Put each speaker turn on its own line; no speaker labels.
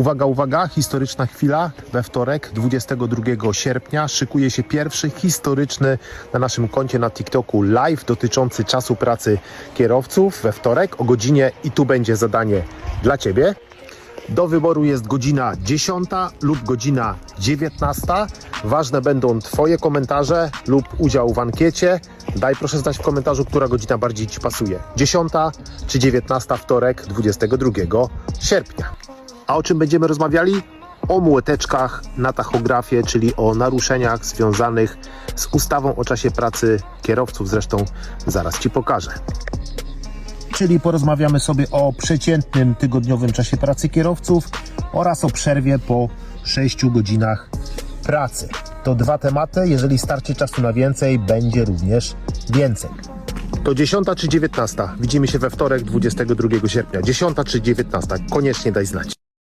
Uwaga, uwaga, historyczna chwila. We wtorek, 22 sierpnia, szykuje się pierwszy historyczny na naszym koncie na TikToku live dotyczący czasu pracy kierowców. We wtorek o godzinie i tu będzie zadanie dla Ciebie. Do wyboru jest godzina 10 lub godzina 19. Ważne będą Twoje komentarze lub udział w ankiecie. Daj proszę znać w komentarzu, która godzina bardziej Ci pasuje. 10 czy 19 wtorek 22 sierpnia. A o czym będziemy rozmawiali? O młoteczkach na tachografie, czyli o naruszeniach związanych z ustawą o czasie pracy kierowców. Zresztą zaraz Ci pokażę czyli porozmawiamy sobie o przeciętnym tygodniowym czasie pracy kierowców oraz o przerwie po 6 godzinach pracy. To dwa tematy, jeżeli starczy czasu na więcej, będzie również więcej. To 10 czy 19? Widzimy się we wtorek 22 sierpnia. 10 czy 19? Koniecznie daj znać.